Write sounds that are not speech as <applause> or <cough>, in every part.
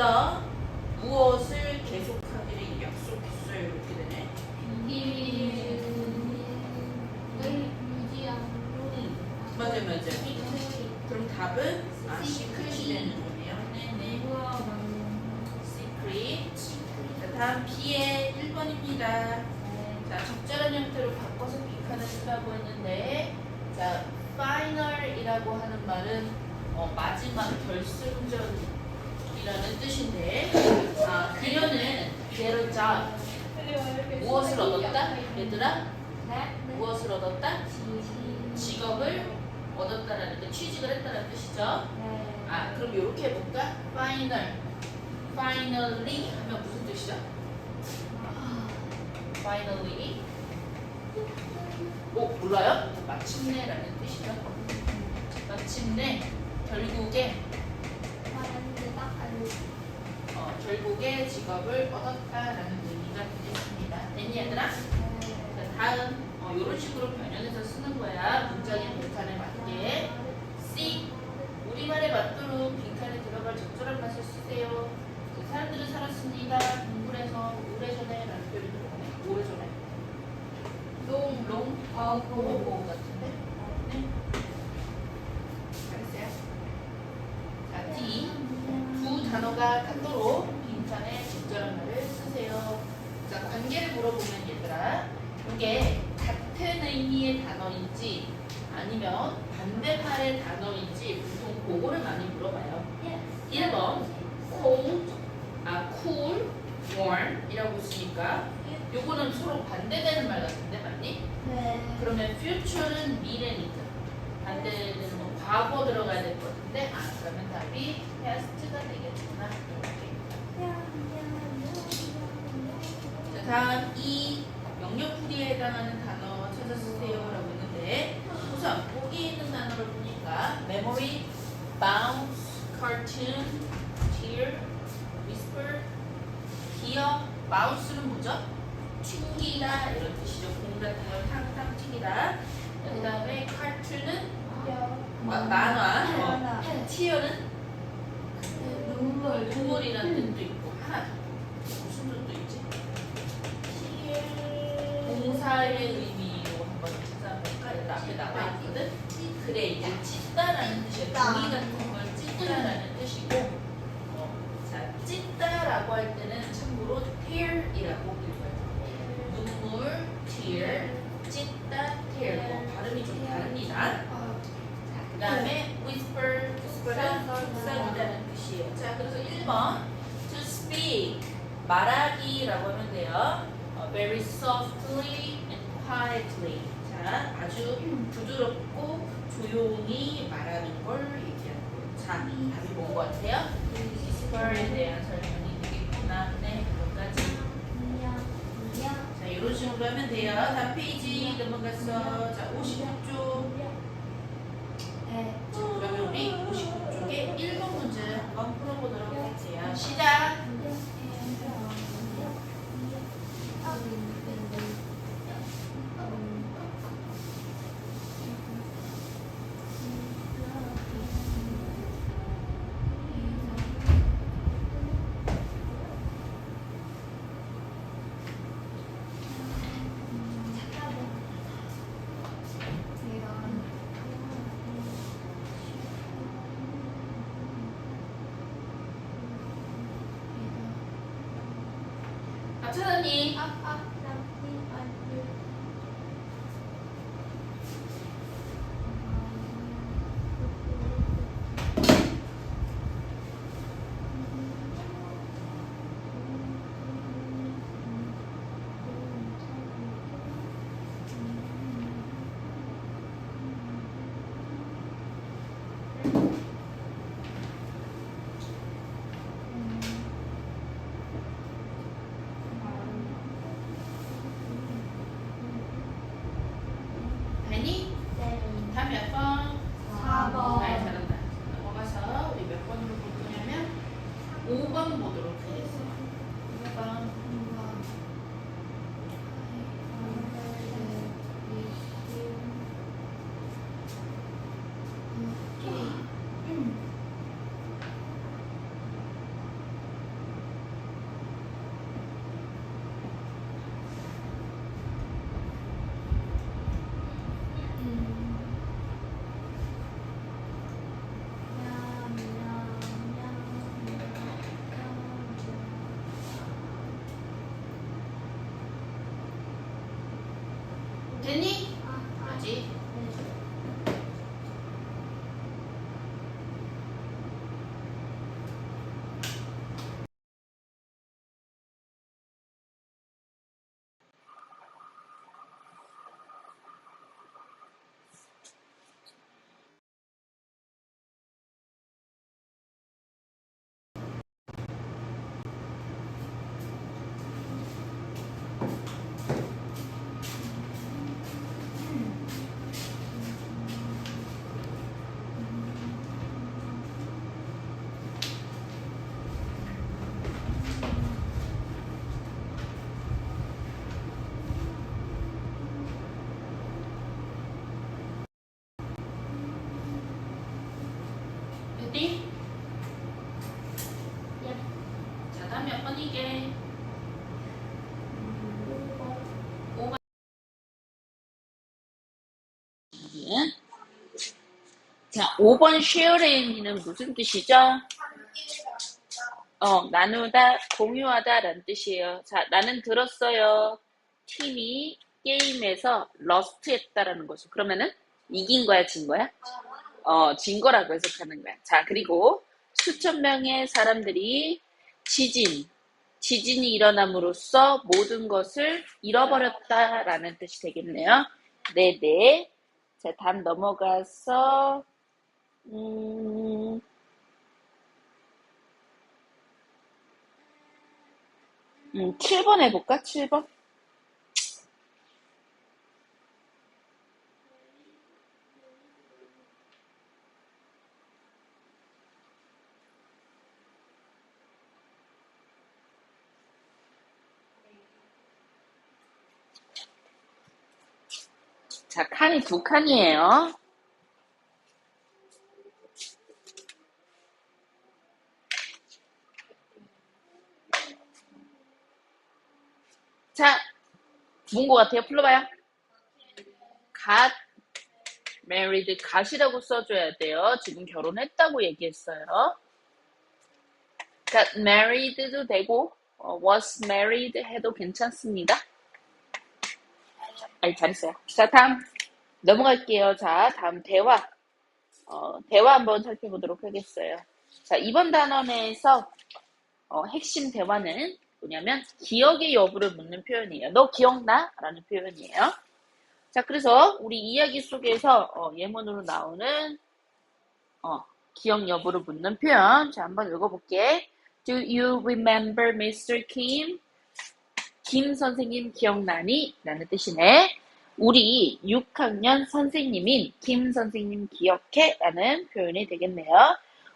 the. 무엇을 계속하기를 약속했어요. 이렇게 되네. 음, 맞아요, 맞아요. 그럼 답은 아, secret이 되는 거네요. 네네. secret. 자, 다음 B의 1번입니다. 자, 적절한 형태로 바꿔서 빅칸을 쓰라고 했는데, 자, final이라고 하는 말은 어, 마지막 결승전이라는 뜻인데, 아, 그녀는 their job, 무엇을 얻었다? 얘들아, 무엇을 얻었다? 직업을 얻었다라는 뜻, 취직을 했다는 뜻이죠. 아, 그럼 이렇게 해볼까? final, finally 하면 무슨 뜻이죠? finally. 오, 몰라요? 마침내라는 뜻이죠. 마침내, 결국에, 어, 결국에 직업을 얻었다라는 의미가 되겠습니다. 됐니, 얘들아? 자, 다음, 어, 이런 식으로 변형해서 쓰는 거야. 문장의 빈칸에 맞게. C. 우리말에 맞도록 빈칸에 들어갈 적절한 맛을 쓰세요. 그 살았습니다. 동굴에서 오래전에 표현이 들어가네. 오래전에. 롱, 롱, 오고 같은데? 네. 잘했어요. 자, D. 두 단어가 같도록 빈칸에 적절한 말을 쓰세요. 자, 관계를 물어보면 얘들아, 이게 같은 의미의 단어인지 아니면 반대말의 단어인지 보통 그거를 많이 물어봐요. 1번 이라고 쓰니까 요거는 서로 반대되는 말 같은데 맞니? 그러면 future는 미래니까 반대되는 건 과거 들어가야 될 것 같은데 아 그러면 답이 past가 되겠구나 이렇게. 자 다음 이 명령풀이에 해당하는 단어 찾아 쓰세요 라고 했는데 우선 보기 있는 단어를 보니까 memory, bounce, cartoon, tear, whisper, 기억, bounce는 뭐죠? 튕기다 이런 뜻이죠. 공 같은 걸 탕탕 튀기다. 그 다음에 마- 만화, 어, tear는 눈물이라는 뜻도 있고 하나 더. 무슨 뜻도 있지? 동사의 의미로 한번 찾아볼까? 여기 앞에 나와 있거든. 그래 이제 뜻이에요. 찢다. 종이 같은 걸 찢다라는 뜻이고, 어, 자 찢다라고 할 때는 참고로 tear이라고 읽어요. 눈물, tear, 찢다, tear. 뭐 발음이 좀 다릅니다. 그 다음에 whisper, whisper는 속삭이다는 뜻이에요. 자, 그래서 1번 to speak 말하기라고 하면 돼요. 어, very softly and quietly. 자, 아주 부드럽고 조용히 말하는 걸 얘기하는 거예요. 자, 답이 뭔 것 같아요? whisper에 대한 설명이 되겠구나. 네, 여기까지. 자, 이런 식으로 하면 돼요. 다음 페이지 넘어가서 자, 56쪽. 자, 그러면 우리 59쪽에 1번 문제 한번 풀어보도록 할게요. 시작! 박 됐니? 아직. 됐니? 자, 다음 몇 번이게? 예. 자, 5번 sharing은 무슨 뜻이죠? 어, 나누다, 공유하다 라는 뜻이에요. 자, 나는 들었어요. 팀이 게임에서 러스트 했다라는 거죠. 그러면은 이긴 거야, 진 거야? 어, 진 거라고 해석하는 거야. 자, 그리고 수천 명의 사람들이 지진, 지진이 일어남으로써 모든 것을 잃어버렸다라는 뜻이 되겠네요. 네네. 자, 다음 넘어가서, 음, 음, 7번 해볼까? 7번? 자, 칸이 두 칸이에요. 자, 뭔것 같아요? 불러봐요. got married, got이라고 써줘야 돼요. 지금 결혼했다고 얘기했어요. got married도 되고, 어, was married 해도 괜찮습니다. 아니, 잘했어요. 자, 다음 넘어갈게요. 자, 다음 대화. 어, 대화 한번 살펴보도록 하겠어요. 자, 이번 단원에서 어, 핵심 대화는 뭐냐면 기억의 여부를 묻는 표현이에요. 너 기억나? 라는 표현이에요. 자, 그래서 우리 이야기 속에서 어, 예문으로 나오는 어, 기억 여부를 묻는 표현. 자, 한번 읽어볼게. Do you remember Mr. Kim? 김 선생님 기억나니? 라는 뜻이네. 우리 6학년 선생님인 김 선생님 기억해? 라는 표현이 되겠네요.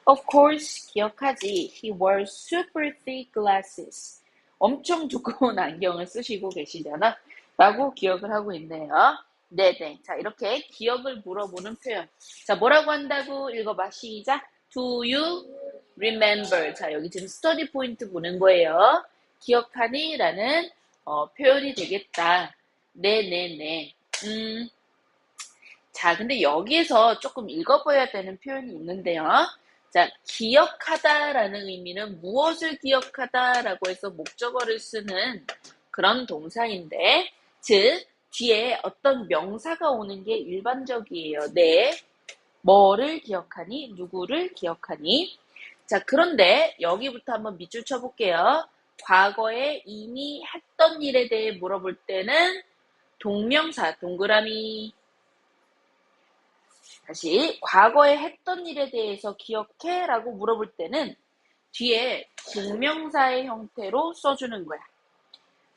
Of course, 기억하지. He wore super thick glasses. 엄청 두꺼운 <laughs> 안경을 쓰시고 계시잖아. 라고 기억을 하고 있네요. 네네. 자, 이렇게 기억을 물어보는 표현. 자, 뭐라고 한다고 읽어봐. 시작. Do you remember? 자, 여기 지금 스터디 포인트 보는 거예요. 기억하니? 라는 어, 표현이 되겠다. 네네네. 음. 자, 근데 여기에서 조금 읽어봐야 되는 표현이 있는데요. 자, 기억하다라는 의미는 무엇을 기억하다라고 해서 목적어를 쓰는 그런 동사인데, 즉, 뒤에 어떤 명사가 오는 게 일반적이에요. 네. 뭐를 기억하니? 누구를 기억하니? 자, 그런데 여기부터 한번 밑줄 쳐볼게요. 과거에 이미 했던 일에 대해 물어볼 때는 동명사, 동그라미. 다시, 과거에 했던 일에 대해서 기억해? 라고 물어볼 때는 뒤에 동명사의 형태로 써주는 거야.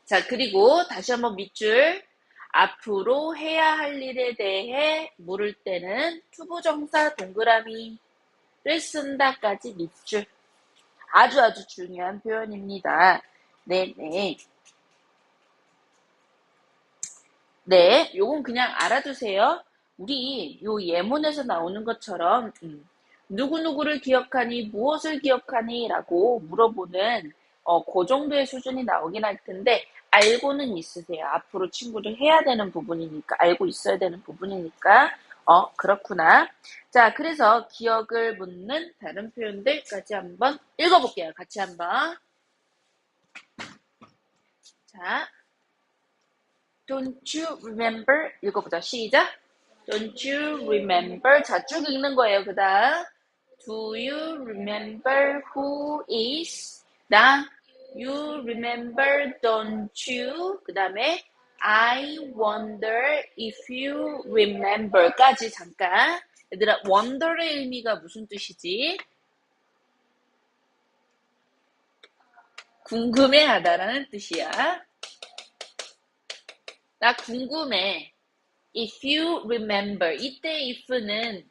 자, 그리고 다시 한번 밑줄. 앞으로 해야 할 일에 대해 물을 때는 투부정사 동그라미를 쓴다까지 밑줄. 아주 아주 중요한 표현입니다. 네, 네. 네, 요건 그냥 알아두세요. 우리 요 예문에서 나오는 것처럼 음, 누구누구를 기억하니 무엇을 기억하니 라고 물어보는 어, 그 정도의 수준이 나오긴 할 텐데 알고는 있으세요. 앞으로 친구를 해야 되는 부분이니까 알고 있어야 되는 부분이니까 어 그렇구나. 자 그래서 기억을 묻는 다른 표현들까지 한번 읽어볼게요. 같이 한번 자 Don't you remember? 읽어보자. 시작. Don't you remember? 자, 쭉 읽는 거예요. 그 다음. Do you remember who is? 나. You remember, don't you? 그 다음에 I wonder if you remember 까지 잠깐. 얘들아, wonder의 의미가 무슨 뜻이지? 궁금해하다라는 뜻이야. 나 궁금해. If you remember. 이때 if는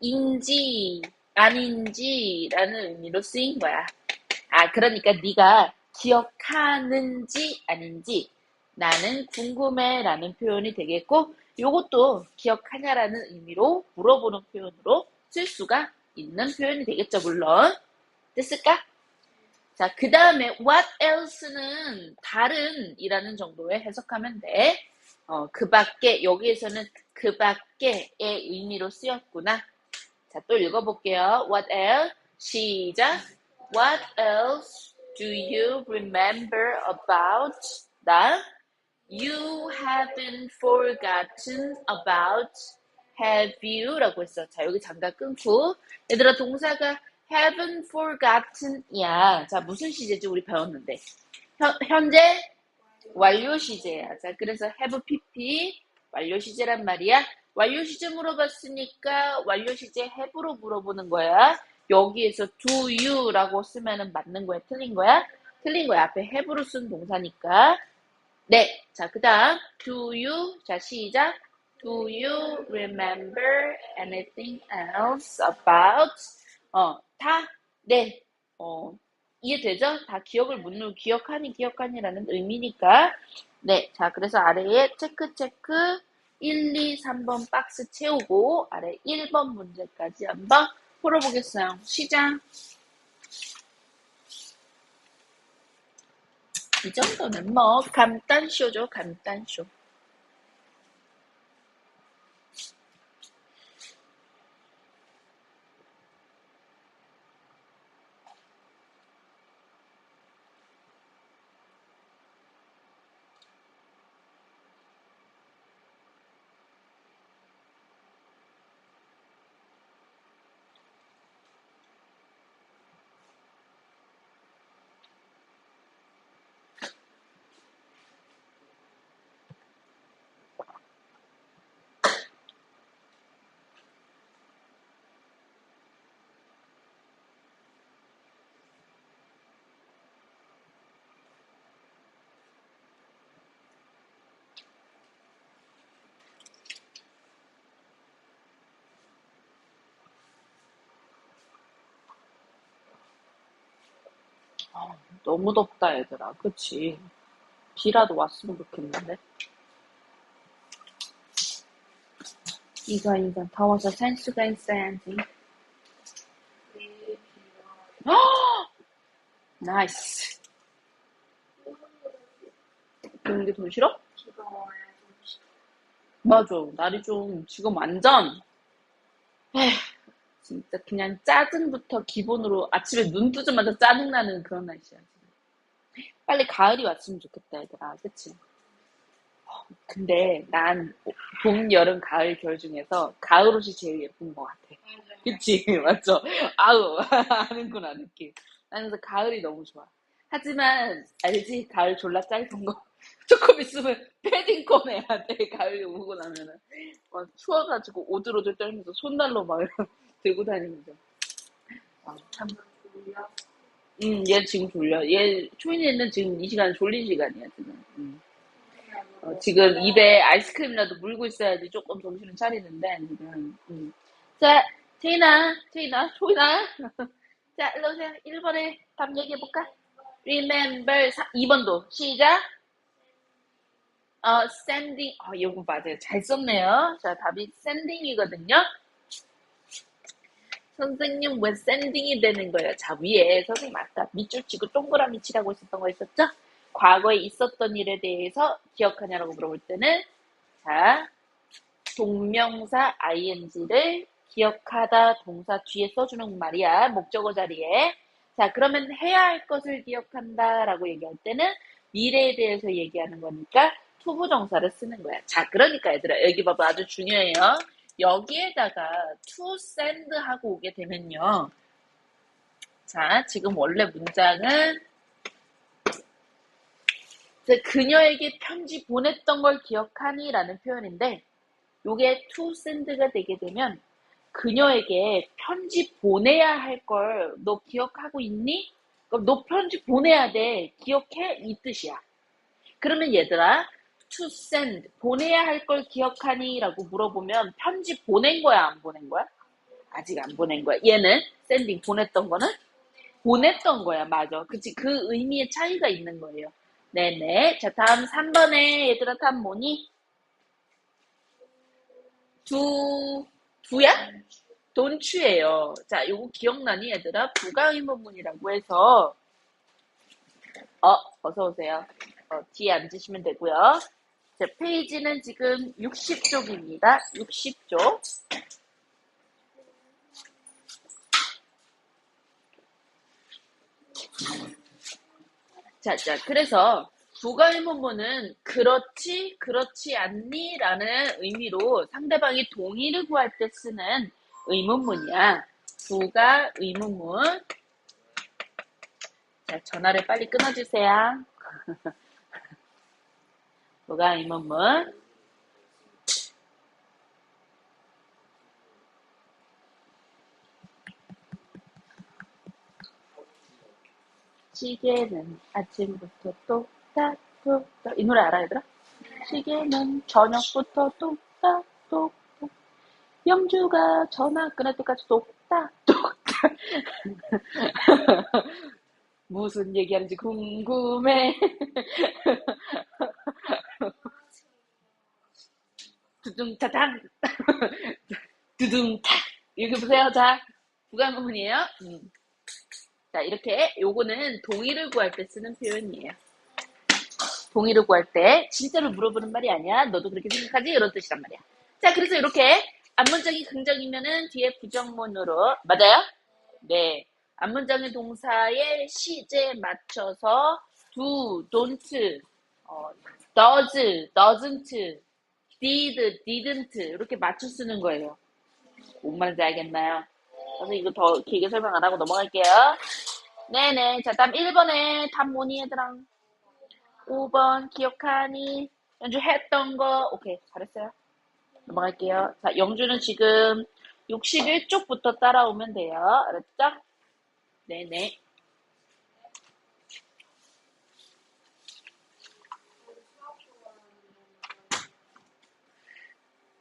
인지 아닌지라는 의미로 쓰인 거야. 아, 그러니까 네가 기억하는지 아닌지 나는 궁금해라는 표현이 되겠고 요것도 기억하냐라는 의미로 물어보는 표현으로 쓸 수가 있는 표현이 되겠죠, 물론. 됐을까? 자, 그 다음에 what else는 다른 이라는 정도의 해석하면 돼. 어, 그 밖에, 여기에서는 그 밖에의 의미로 쓰였구나. 자, 또 읽어볼게요. What else? 시작. What else do you remember about that you haven't forgotten about? Have you? 라고 했어. 자, 여기 잠깐 끊고. 얘들아, 동사가 haven't forgotten 이야. 자, 무슨 시제지? 우리 배웠는데. 현, 현재 완료 시제야. 자, 그래서 have pp 완료 시제란 말이야. 완료 시제 물어봤으니까 완료 시제 have로 물어보는 거야. 여기에서 do you라고 쓰면은 맞는 거야? 틀린 거야? 틀린 거야. 앞에 have로 쓴 동사니까. 네. 자, 그 다음 do you 자, 시작. Do you remember anything else about 어, 다, 네, 어, 이해되죠? 다 기억을 묻는, 기억하니, 기억하니라는 의미니까. 네, 자, 그래서 아래에 체크, 체크, 1, 2, 3번 박스 채우고, 아래 1번 문제까지 한번 풀어보겠어요. 시작. 이 정도는 뭐, 간단쇼죠, 간단쇼. 아, 너무 덥다, 얘들아. 그치? 비라도 왔으면 좋겠는데. 이거, 이거. 더워서 살 수가 있어야지. <gasps> 나이스. 그런 게더 싫어? 맞아. 날이 좀 지금 완전 에휴, 진짜 그냥 짜증부터 기본으로 아침에 눈 뜨자마자 짜증나는 그런 날씨야. 빨리 가을이 왔으면 좋겠다, 얘들아. 그치? 근데 난 봄, 여름, 가을, 겨울 중에서 가을 옷이 제일 예쁜 것 같아. 그치? <laughs> 맞죠? 아우, <laughs> 아는구나, 느낌. 나는 가을이 너무 좋아. 하지만, 알지? 가을 졸라 짧은 거. <laughs> 조금 있으면 패딩 꺼내야 돼. 가을이 오고 나면은. 막 추워가지고 오들오들 떨면서 손난로 막 들고 다니면서. 아, 참. 음, 얘 지금 졸려. 얘, 초인이는 지금 이 시간 졸린 시간이야, 지금. 음. 어, 지금 입에 아이스크림이라도 물고 있어야지 조금 정신을 차리는데, 지금. 음. 자, 테이나, 테이나, 초이나. 자, 일로 오세요. 1번에 답 얘기해볼까? Remember. 2번도. 시작. 어, sending. 어, 이거 맞아요. 잘 썼네요. 자, 답이 sending이거든요. 선생님, 왜 sending이 되는 거예요? 자, 위에 선생님 아까 밑줄 치고 동그라미 치라고 했었던 거 있었죠? 과거에 있었던 일에 대해서 기억하냐라고 물어볼 때는, 자, 동명사 ing를 기억하다 동사 뒤에 써주는 말이야. 목적어 자리에. 자, 그러면 해야 할 것을 기억한다 라고 얘기할 때는 미래에 대해서 얘기하는 거니까 투부정사를 쓰는 거야. 자, 그러니까 얘들아, 여기 봐봐. 아주 중요해요. 여기에다가 to send 하고 오게 되면요. 자, 지금 원래 문장은 그녀에게 편지 보냈던 걸 기억하니? 라는 표현인데, 요게 to send가 되게 되면 그녀에게 편지 보내야 할 걸 너 기억하고 있니? 그럼 너 편지 보내야 돼. 기억해? 이 뜻이야. 그러면 얘들아, to send, 보내야 할 걸 기억하니? 라고 물어보면 편지 보낸 거야? 안 보낸 거야? 아직 안 보낸 거야. 얘는 sending 보냈던 거는 보냈던 거야. 맞아. 그치. 그 의미의 차이가 있는 거예요. 네네. 자, 다음 3번에 얘들아 답 뭐니? 두, 두야? 돈추예요. 자, 요거 기억나니 얘들아? 부가의문문이라고 해서 어, 어서 오세요. 어, 뒤에 앉으시면 되고요. 자, 페이지는 지금 60쪽입니다. 60쪽. 자, 자, 그래서 부가의문문은 그렇지, 그렇지 않니? 라는 의미로 상대방이 동의를 구할 때 쓰는 의문문이야. 부가의문문. 자, 전화를 빨리 끊어주세요. <laughs> 부가의문문. 시계는 아침부터 똑딱똑딱 이 노래 알아 얘들아? 시계는 저녁부터 똑딱똑딱 영주가 전화 끊을 때까지 똑딱똑딱 <laughs> 무슨 얘기하는지 궁금해 <laughs> 두둥타당 두둥탁 여기 보세요 자 부가문이에요 음. 자, 이렇게 요거는 동의를 구할 때 쓰는 표현이에요. 동의를 구할 때 진짜로 물어보는 말이 아니야. 너도 그렇게 생각하지? 이런 뜻이란 말이야. 자, 그래서 이렇게 앞문장이 긍정이면은 뒤에 부정문으로 맞아요? 네. 앞문장의 동사의 시제에 맞춰서 do, don't, 어, does, doesn't, did, didn't 이렇게 맞춰 쓰는 거예요. 뭔 말인지 알겠나요? 그래서 이거 더 길게 설명 안 하고 넘어갈게요. 네네. 자, 다음 1번에 답 뭐니, 얘들아? 5번, 기억하니? 연주 했던 거. 오케이, 잘했어요. 넘어갈게요. 자, 영주는 지금 61쪽부터 따라오면 돼요. 알았죠? 네네.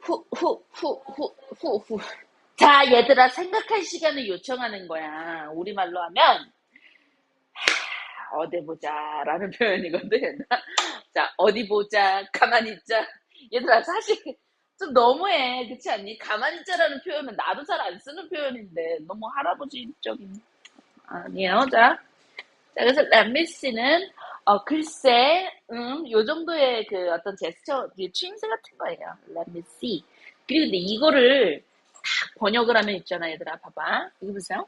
후, 후, 후, 후, 후, 후. 자, 얘들아, 생각할 시간을 요청하는 거야. 우리말로 하면, 하, 어디 보자, 라는 표현이거든. <laughs> 자, 어디 보자, 가만히 있자. 얘들아, 사실 좀 너무해. 그렇지 않니? 가만히 있자라는 표현은 나도 잘 안 쓰는 표현인데, 너무 할아버지적인. 아니에요. 자. 자, 그래서 람미씨는, 어, 글쎄, 음, 요 정도의 그 어떤 제스처, 추임새 같은 거예요. 람미씨. 그리고 근데 이거를 딱 번역을 하면 있잖아, 얘들아. 봐봐. 이거 보세요.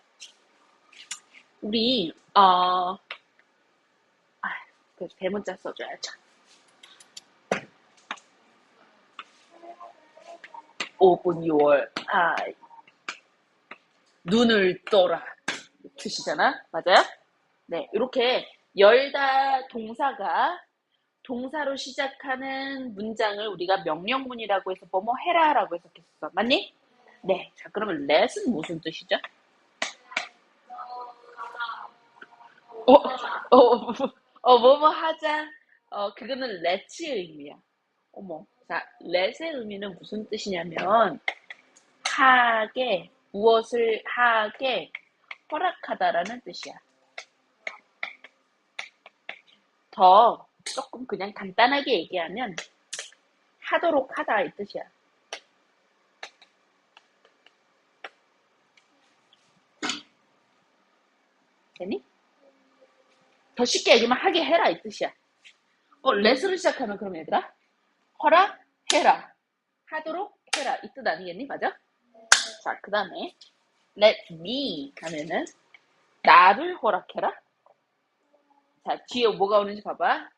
우리, 어, 아, 그 대문자 써줘야죠. Open your eye. 눈을 떠라. 뜻이잖아. 맞아요? 네, 이렇게 열다 동사가 동사로 시작하는 문장을 우리가 명령문이라고 해서 뭐뭐 해라라고 해석했어. 맞니? 네. 자, 그러면 let은 무슨 뜻이죠? 어, 어, 어, 뭐뭐 하자. 어, 그거는 let의 의미야. 어머. 자, let의 의미는 무슨 뜻이냐면, 하게, 무엇을 하게, 허락하다라는 뜻이야. 더 조금 그냥 간단하게 얘기하면 하도록 하다 이 뜻이야. 되니? 더 쉽게 얘기하면 하게 해라 이 뜻이야. 어, let으로 시작하면 그럼 얘들아 허락해라 하도록 해라 이 뜻 아니겠니? 맞아? 자, 그 다음에 let me 하면은 나를 허락해라. 자, 뒤에 뭐가 오는지 봐봐.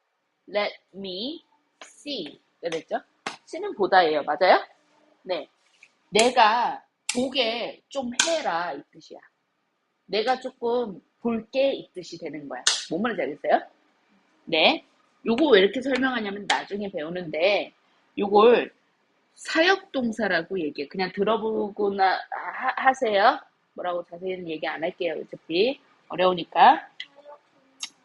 let me see. 왜 됐죠? C는 보다예요. 맞아요? 네. 내가 보게 좀 해라 이 뜻이야. 내가 조금 볼게 이 뜻이 되는 거야. 뭔 말인지 알겠어요? 네. 요거 왜 이렇게 설명하냐면 나중에 배우는데 요걸 사역동사라고 얘기해. 그냥 들어보거나 하, 하세요. 뭐라고 자세히는 얘기 안 할게요. 어차피 어려우니까.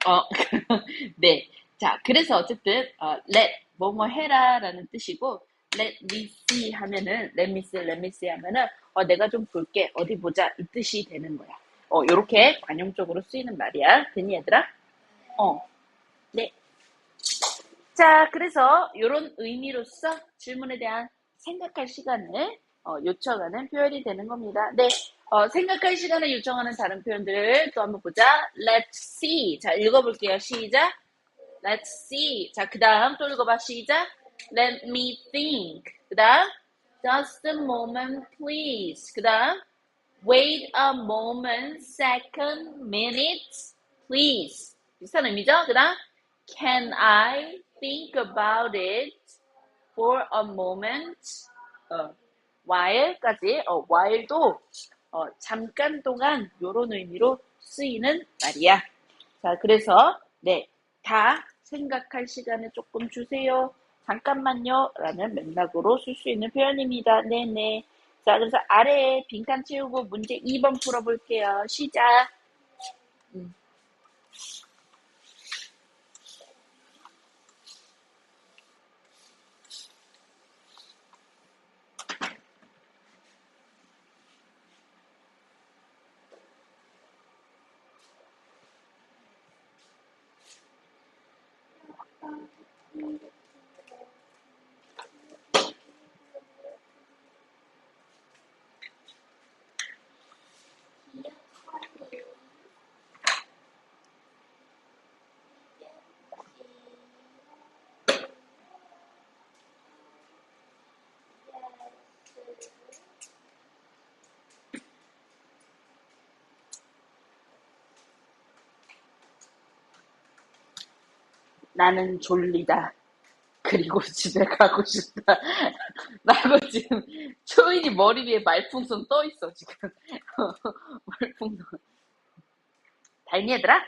어, <laughs> 네. 자, 그래서 어쨌든 어, let 뭐뭐 해라 라는 뜻이고 let me see 하면은 let me see, let me see 하면은 어, 내가 좀 볼게 어디 보자 이 뜻이 되는 거야. 어, 요렇게 관용적으로 쓰이는 말이야. 되니 얘들아? 어, 네. 자, 그래서 이런 의미로서 질문에 대한 생각할 시간을 어, 요청하는 표현이 되는 겁니다. 네, 어, 생각할 시간을 요청하는 다른 표현들 또 한번 보자. Let's see. 자, 읽어볼게요. 시작. Let's see. 자, 그 다음 또 읽어봐. 시작. Let me think. 그 다음 Just a moment, please. 그 다음 Wait a moment, second, minutes, please. 비슷한 의미죠? 그 다음 Can I think about it for a moment? 어, while까지, 어, while도 어, 잠깐 동안 요런 의미로 쓰이는 말이야. 자, 그래서 네, 다 생각할 시간을 조금 주세요. 잠깐만요. 라는 맥락으로 쓸 수 있는 표현입니다. 네네. 자, 그래서 아래에 빈칸 채우고 문제 2번 풀어볼게요. 시작. 음. 나는 졸리다. 그리고 <laughs> 집에 가고 싶다. <laughs> 나고 지금 초인이 머리 위에 말풍선 떠 있어 지금. <laughs> 말풍선. 달니 얘들아?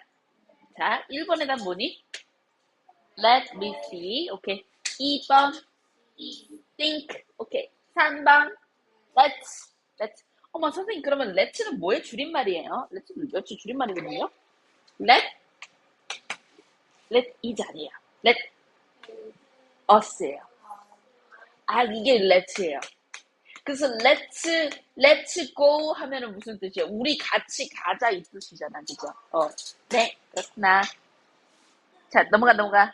자, 1번에다 뭐니? Let me see. 오케이. 2번. Think. 오케이. 3번. Let's. Let's. 어머 선생님 그러면 let'는 뭐의 줄임말이에요? let'는 몇의 줄임말이거든요? Let. Let is 아니에요. Let us예요. 아 이게 let'예요. 그래서 let's let's go 하면은 무슨 뜻이에요? 우리 같이 가자 이 뜻이잖아, 그죠? 어, 네 그렇구나. 자 넘어가 넘어가.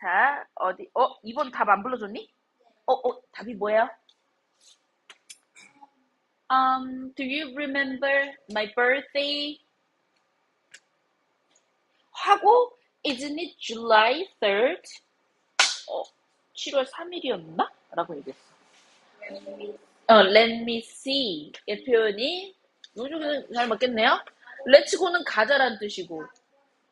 자 어디? 어 이번 답 안 불러줬니? 어, 어 답이 뭐예요? Um, do you remember my birthday? 하고 isn't it July 3rd? 어, 7월 3일이었나? 라고 얘기했어. 어, let me see. 이 표현이 요즘에는 잘 맞겠네요. let's go는 가자란 뜻이고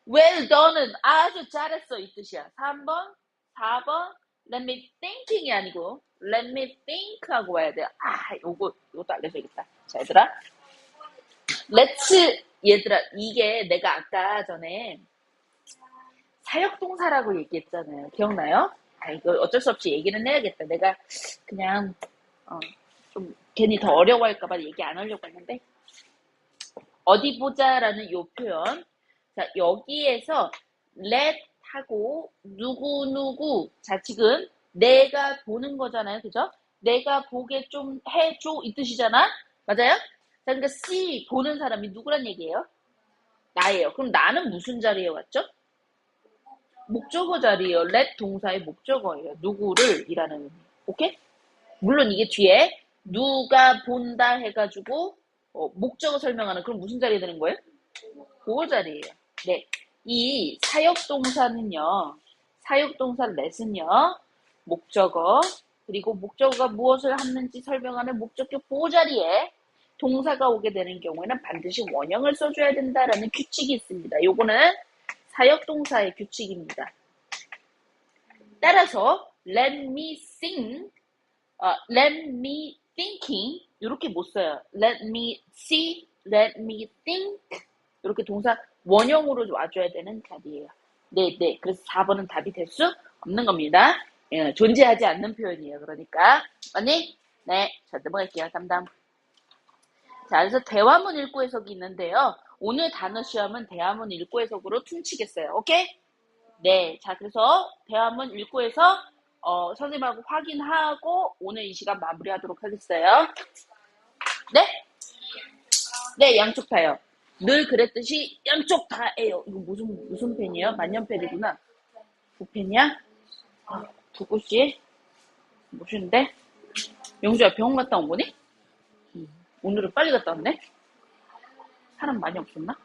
well done은 아주 잘했어 이 뜻이야. 3번, 4번 let me thinking이 아니고 let me think 하고 와야 돼요. 아, 요거 요것도 알려줘야겠다. 자, 얘들아. let's 얘들아 이게 내가 아까 전에 사역동사라고 얘기했잖아요. 기억나요? 아, 이거 어쩔 수 없이 얘기는 해야겠다. 내가 그냥, 어, 좀 괜히 더 어려워할까봐 얘기 안 하려고 했는데, 어디 보자라는 요 표현. 자, 여기에서 let 하고 누구누구. 자, 지금 내가 보는 거잖아요. 그죠? 내가 보게 좀 해줘 이 뜻이잖아. 맞아요? 자, 그러니까 see 보는 사람이 누구란 얘기예요? 나예요. 그럼 나는 무슨 자리에 왔죠? 목적어 자리예요. let 동사의 목적어예요. 누구를 이라는 의미. 오케이? 물론 이게 뒤에 누가 본다 해가지고 어, 목적어 설명하는 그럼 무슨 자리에 되는 거예요? 보호 자리예요. 네. 이 사역 동사는요. 사역 동사 let은요. 목적어 그리고 목적어가 무엇을 하는지 설명하는 목적격 보호 자리에 동사가 오게 되는 경우에는 반드시 원형을 써줘야 된다라는 규칙이 있습니다. 요거는 사역동사의 규칙입니다. 따라서 let me sing, 어, let me thinking 이렇게 못 써요. let me see, let me think 이렇게 동사 원형으로 와줘야 되는 자리예요. 네, 네. 그래서 4번은 답이 될 수 없는 겁니다. 예, 존재하지 않는 표현이에요. 그러니까 언니, 네, 자 넘어갈게요. 담담. 자, 그래서 대화문 읽고 해석이 있는데요. 오늘 단어 시험은 대화문 읽고 해석으로 퉁치겠어요. 오케이? 네. 자, 그래서 대화문 읽고 해서 어, 선생님하고 확인하고 오늘 이 시간 마무리하도록 하겠어요. 네? 네, 양쪽 다요. 늘 그랬듯이 양쪽 다예요. 이거 무슨 무슨 펜이에요? 만년펜이구나. 부펜이야? 두구씨? 무슨데? 영주야 병원 갔다 온 거니? 음, 오늘은 빨리 갔다 왔네? 사람 많이 없었나?